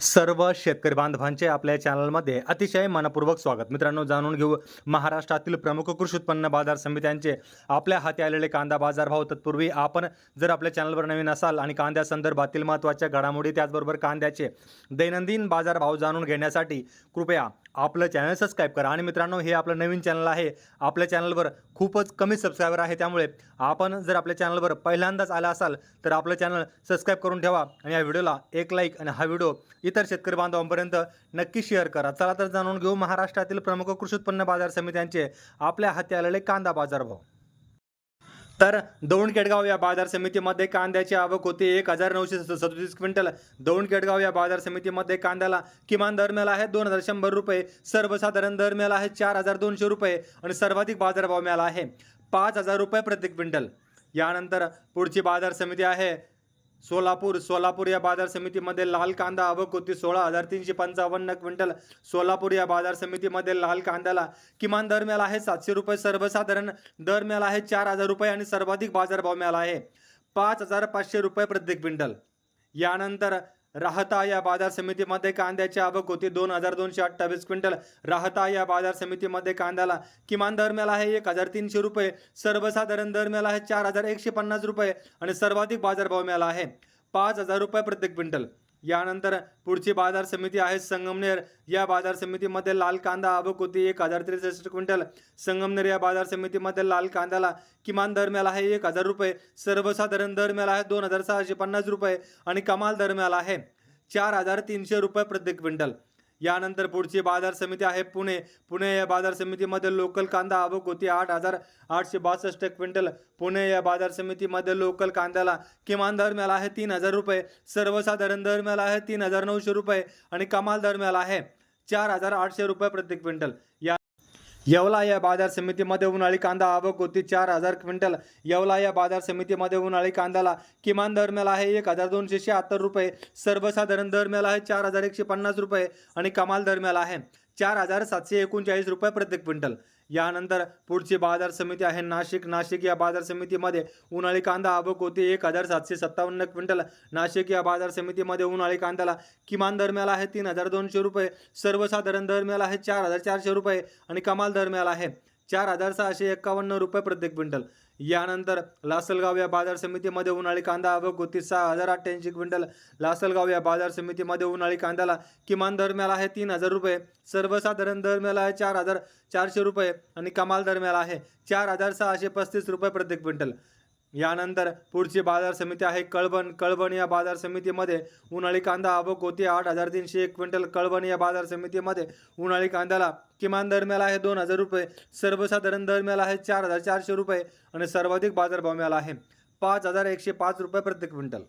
सर्व शेतकरी बांधवांचे आपल्या चॅनलमध्ये अतिशय मनपूर्वक स्वागत. मित्रांनो जाणून घेऊ महाराष्ट्रातील प्रमुख कृषी उत्पन्न बाजार समित्यांचे आपल्या हाती आलेले कांदा बाजार भाव तत्पूर्वी आपण जर आपल्या चॅनलवर नवीन असाल आणि कांद्या संदर्भातील महत्त्वाच्या घडामोडी त्याचबरोबर कांद्याचे दैनंदिन बाजार भाव जाणून घेण्यासाठी कृपया आपलं चॅनल सबस्क्राईब करा. आणि मित्रांनो हे आपलं नवीन चॅनल आहे. आपल्या चॅनलवर खूपच कमी सबस्क्रायबर आहे त्यामुळे आपण जर आपल्या चॅनलवर पहिल्यांदाच आला असाल तर आपलं चॅनल सबस्क्राईब करून ठेवा. आणि या व्हिडिओला एक लाईक आणि हा व्हिडिओ इतर शेतकरी बांधवांपर्यंत नक्की शेअर करा. चला तर जाणून घेऊ महाराष्ट्रातील प्रमुख कृषी उत्पन्न बाजार समित्यांचे आपल्या हाती आलेले कांदा बाजार भाव तर दौंड केडगाव या बाजार समितीमध्ये कांद्याची आवक होती एक हजार नऊशे सदतीस क्विंटल. दौंड केडगाव या बाजार समितीमध्ये कांद्याला किमान दर मिळाला आहे दोन हजार शंभर रुपये सर्वसाधारण दर मिळाला आहे चार हजार दोनशे रुपये आणि सर्वाधिक बाजारभाव मिळाला आहे पाच हजार रुपये प्रति क्विंटल. यानंतर पुढची बाजार समिती आहे सोलापूर सोलापूर या बाजार समितीमध्ये लाल कांदा आवक होती सोळा हजार तीनशे पंचावन्न क्विंटल. सोलापूर या बाजार समितीमध्ये लाल कांद्याला किमान दर मिळाला आहे सातशे रुपये सर्वसाधारण. दर मिळाला आहे चार हजार रुपये आणि सर्वाधिक बाजारभाव मिळाला आहे पाच हजार पाचशे रुपये प्रति क्विंटल. यानंतर राहता या बाजार समितीमध्ये कांद्याची आवक होती. दोन हजार दोनशे अठ्ठावीस क्विंटल राहता या बाजार समितीमध्ये कांद्याला किमान दर मिळाला आहे एक हजार तीनशे रुपये. सर्वसाधारण दर मिळाला आहे चार हजार एकशे पन्नास रुपये आणि सर्वाधिक बाजारभाव मिळाला आहे पाच हजार रुपये प्रत्येक क्विंटल. यानंतर पुढची बाजार समिती आहे संगमनेर. या बाजार समितीमध्ये लाल कांदा आवक होती एक हजार त्रेसष्ट क्विंटल. संगमनेर या बाजार समितीमध्ये लाल कांद्याला किमान दर मिळाला आहे एक हजार रुपये. सर्वसाधारण दर मिळाला आहे दोन हजार सहाशे पन्नास रुपये आणि कमाल दर मिळाला आहे चार हजार तीनशे रुपये प्रति क्विंटल. यानंतर पुढची बाजार समिती आहे पुणे. पुणे या बाजार समितीमध्ये लोकल कांदा आवक होती आठ हजार आठशे बासष्ट क्विंटल. पुणे या बाजार समितीमध्ये लोकल कांद्याला किमान दर मिळाला आहे तीन हजार रुपये सर्वसाधारण दर मिळाला आहे तीन हजार नऊशे रुपये आणि कमाल दर मिळाला आहे चार हजार आठशे रुपये प्रति क्विंटल. या येवला या बाजार समितीमध्ये उन्हाळी कांदा आवक होती. चार हजार क्विंटल येवला या बाजार समितीमध्ये उन्हाळी कांद्याला किमान दर मिळाला आहे. एक हजार दोनशे शहात्तर रुपये. सर्वसाधारण दर मिळाला आहे. चार हजार एकशे पन्नास रुपये आणि कमाल दर मिळाला आहे. चार हजार सातशे एकोणचाळीस रुपये प्रति क्विंटल. यानंतर पुढची बाजार समिती आहे नाशिक. नाशिक या बाजार समितीमध्ये उन्हाळी कांदा आवक होती एक हजार सातशे सत्तावन्न क्विंटल. नाशिक या बाजार समितीमध्ये उन्हाळी कांद्याला किमान दर मिळाला आहे तीन हजार दोनशे रुपये. सर्वसाधारण दर मिळाला आहे चार हजार चारशे रुपये आणि कमाल दर मिळाला आहे चार हजार सहाशे एक्कावन्न रुपये प्रति क्विंटल. यानंतर लासलगाव या बाजार समितीमध्ये उन्हाळी कांदा आवक होती सहा हजार अठ्ठ्याऐंशी क्विंटल. लासलगाव या बाजार समितीमध्ये उन्हाळी कांद्याला किमान दर मिळाला आहे तीन हजार रुपये. सर्वसाधारण दर मिळाला आहे चार हजार चारशे रुपये आणि कमाल दर मिळाला आहे चार हजार सहाशे पस्तीस रुपये प्रति क्विंटल. यानंतर पुढची बाजार समिती आहे कळवण कळवण या बाजार समितीमध्ये उन्हाळी कांदा आवक होती आठ हजार तीनशे एक क्विंटल. कळवण या बाजार समितीमध्ये उन्हाळी कांद्याला किमान दर मिळाला आहे दोन हजार रुपये सर्वसाधारण दर मिळाला आहे चार हजार चारशे रुपये आणि सर्वाधिक बाजारभाव मिळाला आहे. पाच हजार एकशे पाच रुपये प्रति क्विंटल.